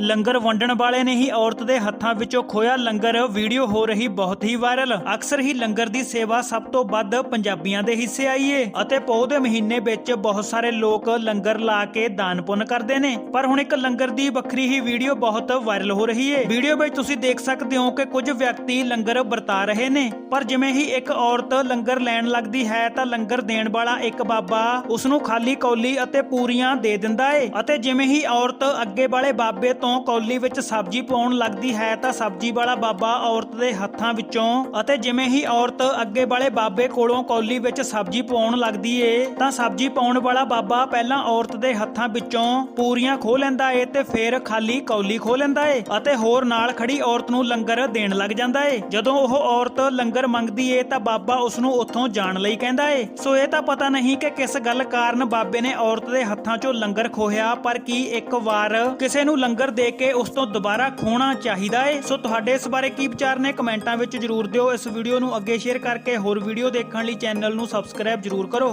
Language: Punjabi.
ਲੰਗਰ ਵੰਡਣ ਵਾਲੇ ਨੇ ਹੀ ਔਰਤ ਦੇ ਹੱਥਾਂ ਵਿੱਚੋਂ ਖੋਇਆ ਲੰਗਰ। ਵੀਡੀਓ ਹੋ ਰਹੀ ਬਹੁਤ ਹੀ ਵਾਇਰਲ। ਅਕਸਰ ਹੀ ਲੰਗਰ ਦੀ ਸੇਵਾ ਸਭ ਤੋਂ ਵੱਧ ਪੰਜਾਬੀਆਂ ਦੇ ਹਿੱਸੇ ਆਈ ਏ। ਅਤੇ ਪੋਹ ਦੇ ਮਹੀਨੇ ਵਿੱਚ ਬਹੁਤ ਸਾਰੇ ਲੋਕ ਲੰਗਰ ਲਾ ਕੇ ਦਾਨ ਪੁੰਨ ਕਰਦੇ ਨੇ। ਪਰ ਹੁਣ ਇੱਕ ਲੰਗਰ ਦੀ ਵੱਖਰੀ ਹੀ ਵੀਡੀਓ ਬਹੁਤ ਵਾਇਰਲ ਹੋ ਰਹੀ ਏ। ਵੀਡੀਓ ਵਿੱਚ ਤੁਸੀਂ ਦੇਖ ਸਕਦੇ ਹੋ ਕਿ ਕੁਝ ਵਿਅਕਤੀ ਲੰਗਰ ਵਰਤਾ ਰਹੇ ਨੇ। ਪਰ ਜਿਵੇਂ ਹੀ ਇੱਕ ਔਰਤ ਲੰਗਰ ਲੈਣ ਲੱਗਦੀ ਹੈ ਤਾਂ ਲੰਗਰ ਦੇਣ ਵਾਲਾ ਇੱਕ ਬਾਬਾ ਉਸ ਨੂੰ ਖਾਲੀ ਕੌਲੀ ਅਤੇ ਪੂਰੀਆਂ ਦੇ ਦਿੰਦਾ ਏ। ਅਤੇ ਜਿਵੇਂ ਹੀ ਔਰਤ ਅੱਗੇ ਵਾਲੇ ਬਾਬੇ ਤੋਂ ਕੌਲੀ ਵਿੱਚ ਸਬਜ਼ੀ ਪਾਉਣ ਲੱਗਦੀ ਹੈ ਤਾਂ ਸਬਜ਼ੀ ਵਾਲਾ ਬਾਬਾ ਔਰਤ ਦੇ ਹੱਥਾਂ ਵਿੱਚੋਂ ਅਤੇ ਜਿਵੇਂ ਹੀ ਔਰਤ ਅੱਗੇ ਵਾਲੇ ਬਾਬੇ ਕੋਲੋਂ ਕੌਲੀ ਵਿੱਚ ਸਬਜ਼ੀ ਪਾਉਣ ਲੱਗਦੀ ਏ, ਤਾਂ ਸਬਜ਼ੀ ਪਾਉਣ ਵਾਲਾ ਬਾਬਾ ਪਹਿਲਾਂ ਔਰਤ ਦੇ ਹੱਥਾਂ ਵਿੱਚੋਂ ਪੂਰੀਆਂ ਖੋਹ ਲੈਂਦਾ ਏ ਤੇ ਫਿਰ ਖਾਲੀ ਕੌਲੀ ਖੋਹ ਲੈਂਦਾ ਏ ਅਤੇ ਹੋਰ ਨਾਲ ਖੜੀ ਔਰਤ ਨੂੰ ਲੰਗਰ ਦੇਣ ਲੱਗ ਜਾਂਦਾ ਏ। ਜਦੋਂ ਉਹ ਔਰਤ ਲੰਗਰ ਮੰਗਦੀ ਏ ਤਾਂ ਬਾਬਾ ਉਸ ਨੂੰ ਉੱਥੋਂ ਜਾਣ ਲਈ ਕਹਿੰਦਾ ਏ। ਸੋ ਇਹ ਤਾਂ ਪਤਾ ਨਹੀਂ ਕਿ ਕਿਸ ਗੱਲ ਕਾਰਨ ਬਾਬੇ ਨੇ ਔਰਤ ਦੇ ਹੱਥਾਂ 'ਚੋਂ ਲੰਗਰ ਖੋਹਿਆ, ਪਰ ਕੀ ਇੱਕ ਵਾਰ ਕਿਸੇ ਨੂੰ ਲੰਗਰ ਦੇ ਕੇ ਉਸ ਤੋਂ ਦੁਬਾਰਾ ਖੋਣਾ ਚਾਹੀਦਾ ਏ। ਸੋ ਤੁਹਾਡੇ ਇਸ ਬਾਰੇ ਕੀ ਵਿਚਾਰ ਨੇ ਕਮੈਂਟਾਂ ਵਿੱਚ ਜਰੂਰ ਦਿਓ। ਇਸ ਵੀਡੀਓ ਨੂੰ ਅੱਗੇ ਸ਼ੇਅਰ ਕਰਕੇ ਹੋਰ ਵੀਡੀਓ ਦੇਖਣ ਲਈ ਚੈਨਲ ਨੂੰ ਸਬਸਕ੍ਰਾਈਬ ਜਰੂਰ ਕਰੋ।